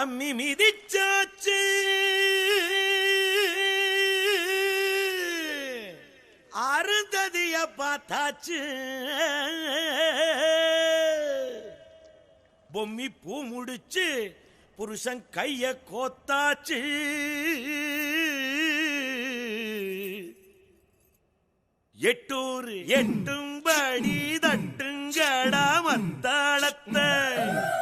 அம்மி மிதிச்சாச்சு. அருந்ததிய பார்த்தாச்சு பொம்மி பூ முடிச்சு புருஷன் கைய கோத்தாச்சு. எட்டூர் எட்டும்படி தட்டு മങ്കാടാമത്താളത്ത്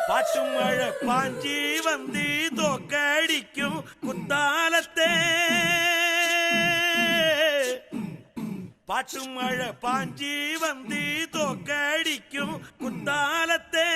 പാട്ടുമഴ പാഞ്ചി വന്തി തോക്കടിക്കും കുത്താലത്തെ. പാട്ടുമഴ പാഞ്ചി വന്തി തോക്കടിക്കും കുത്താലത്തേ.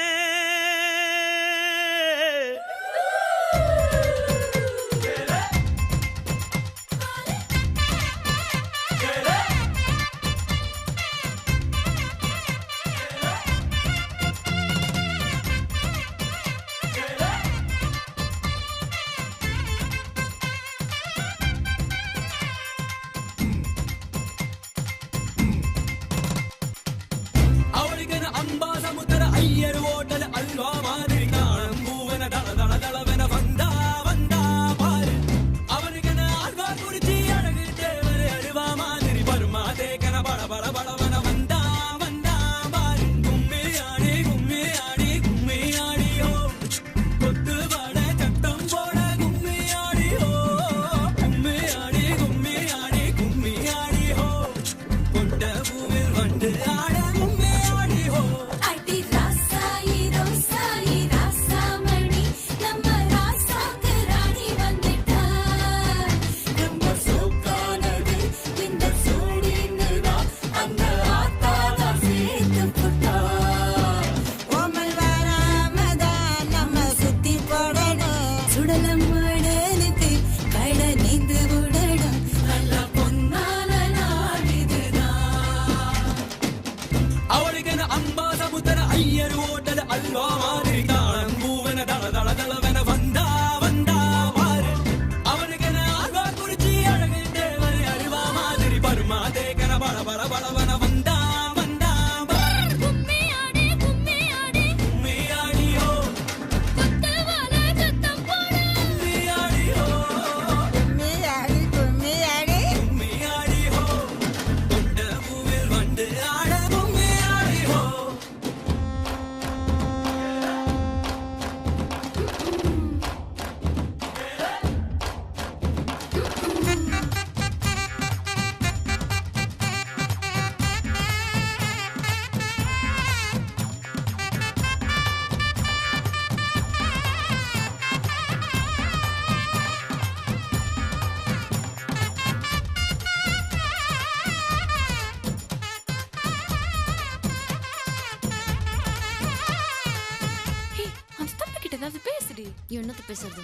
என்னத்த பேசுறது?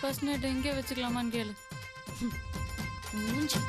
ஃபர்ஸ்ட் நைட் எங்கே வச்சுக்கலாமான்னு கேளு. மூஞ்சி.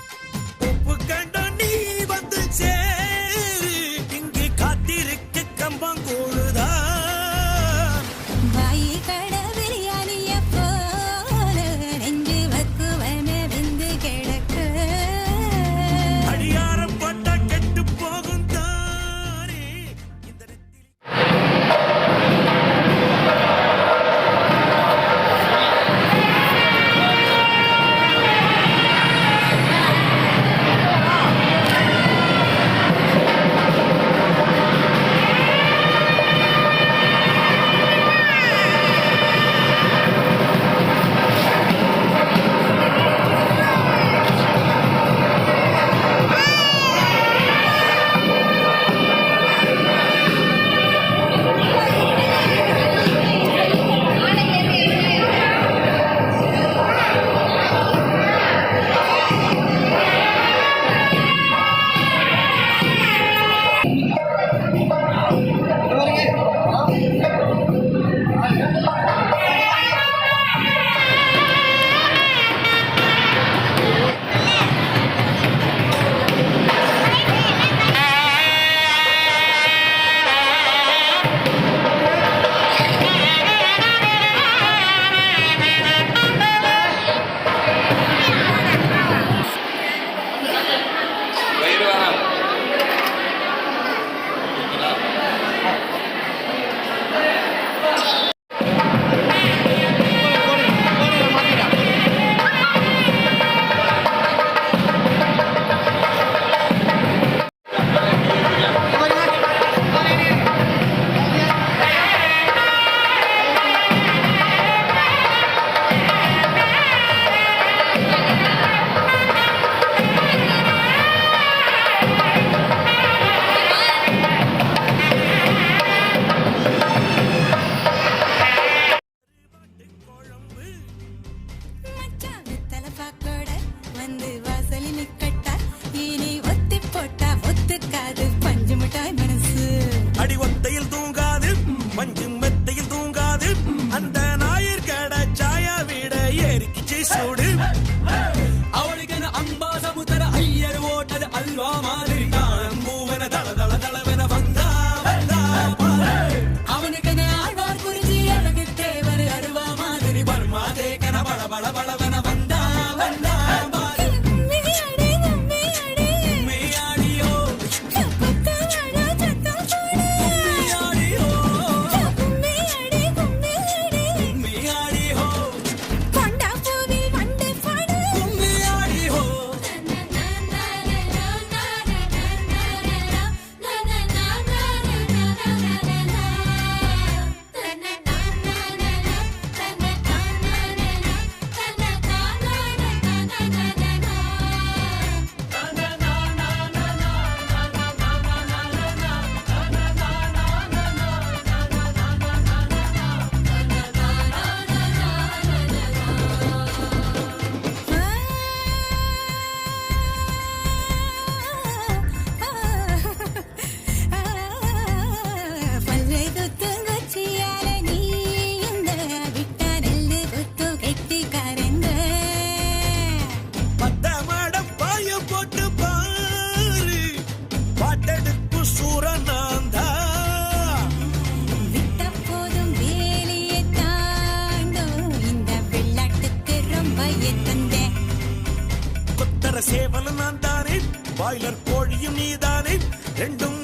கொத்தர பாய்லர் கோழியும் நீதானே? ரெண்டும்